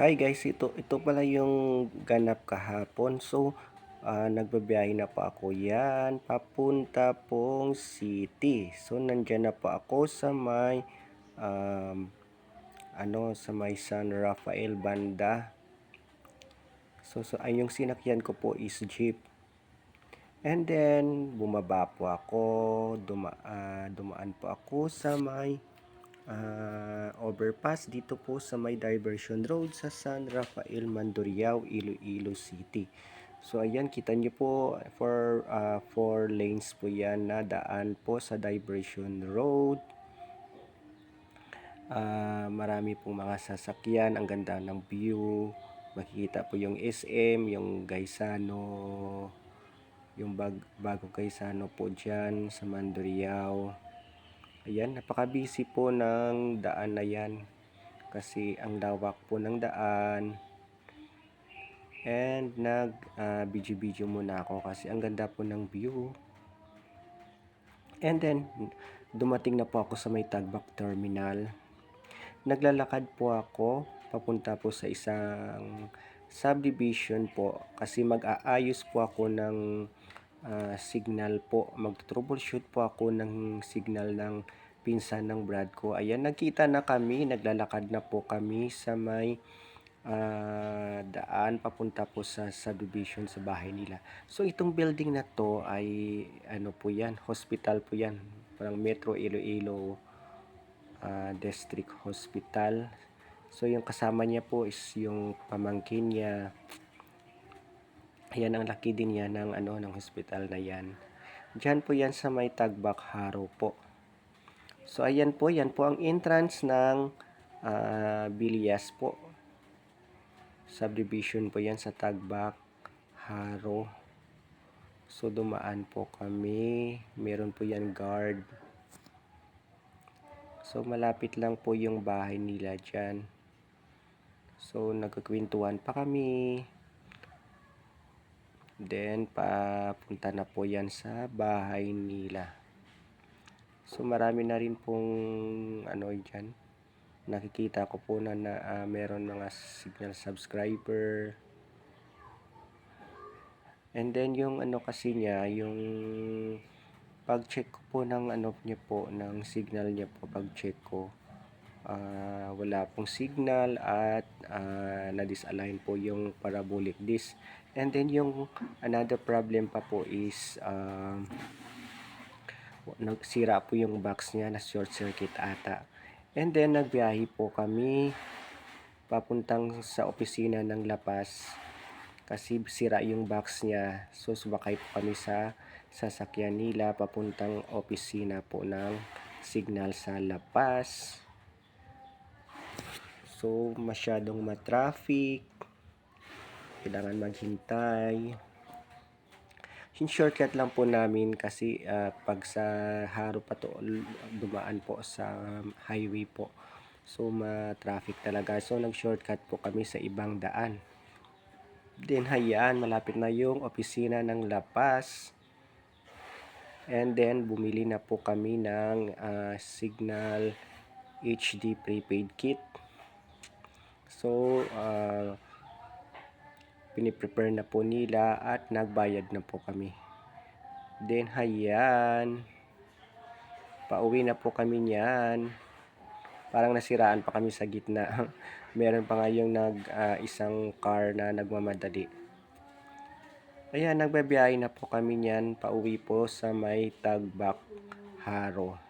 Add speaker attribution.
Speaker 1: Hi guys, ito ito pala yung ganap kahapon. So, ah, nagbabiyahe na po ako yan, papunta pong city. So, nandyan na po ako sa may, um, ano, sa may San Rafael banda. So, so ay yung sinakyan ko po is jeep. And then, bumaba po ako, duma, ah, dumaan po ako sa may ah, overpass dito po sa may diversion road sa San Rafael Mandurriao, Iloilo City. So ayan, kita nyo po for ah, four lanes po yan na daan po sa diversion road. Ah, marami pong mga sasakyan, ang ganda ng view. Makikita po yung SM, yung Gaisano, yung bag, bago Gaisano po dyan sa Mandurriao. Ayan, napaka-busy po ng daan na yan. Kasi ang lawak po ng daan. And nag ah, video-video muna ako kasi ang ganda po ng view. And then, dumating na po ako sa may Tagbak Terminal. Naglalakad po ako papunta po sa isang subdivision po kasi mag-aayos po ako ng ah, signal po. Mag-troubleshoot po ako ng signal ng pinsan ng brad ko. Ayan, nagkita na kami. Naglalakad na po kami sa may ah, daan papunta po sa subdivision sa bahay nila. So, itong building na to ay ano po yan, hospital po yan. Parang Metro Iloilo ah, District Hospital. So, yung kasama niya po is yung pamangkin niya. Ayan, ang laki din yan ng, ano, ng hospital na yan. Diyan po yan sa may Tagbak Haro po. So, ayan po, yan po ang entrance ng ah, Bilias po. Subdivision po yan sa Tagbak Haro. So, dumaan po kami. Meron po yan guard. So, malapit lang po yung bahay nila dyan. So, nagkakwentuhan pa kami. Then, papunta na po yan sa bahay nila. So, marami na rin pong ano dyan. Nakikita ko po na, na ah, meron mga signal subscriber. And then, yung ano kasi niya, yung pag-check ko po ng ano niya po, ng signal niya po, pag-check ko, ah, wala pong signal at ah, na-disalign po yung parabolic disc. And then yung another problem pa po is um, nagsira po yung box niya na short circuit ata. And then nagbiyahe po kami papuntang sa opisina ng Lapas kasi sira yung box niya. So sumakay po kami sa sasakyan nila papuntang opisina po ng signal sa Lapas. So masyadong matraffic. Kailangan maghintay. Yung shortcut lang po namin kasi ah, pag sa Haro pa to dumaan po sa highway po. So ma-traffic talaga. So nag-shortcut po kami sa ibang daan. Then hayaan, malapit na yung opisina ng Lapas. And then bumili na po kami ng ah, Signal HD prepaid kit. So ah, piniprepare na po nila at nagbayad na po kami. Then hayan, pauwi na po kami niyan. Parang nasiraan pa kami sa gitna. Meron pa nga yung nag, ah, isang car na nagmamadali. Ayan, nagbabiyahe na po kami niyan. Pauwi po sa may Tagbak Haro.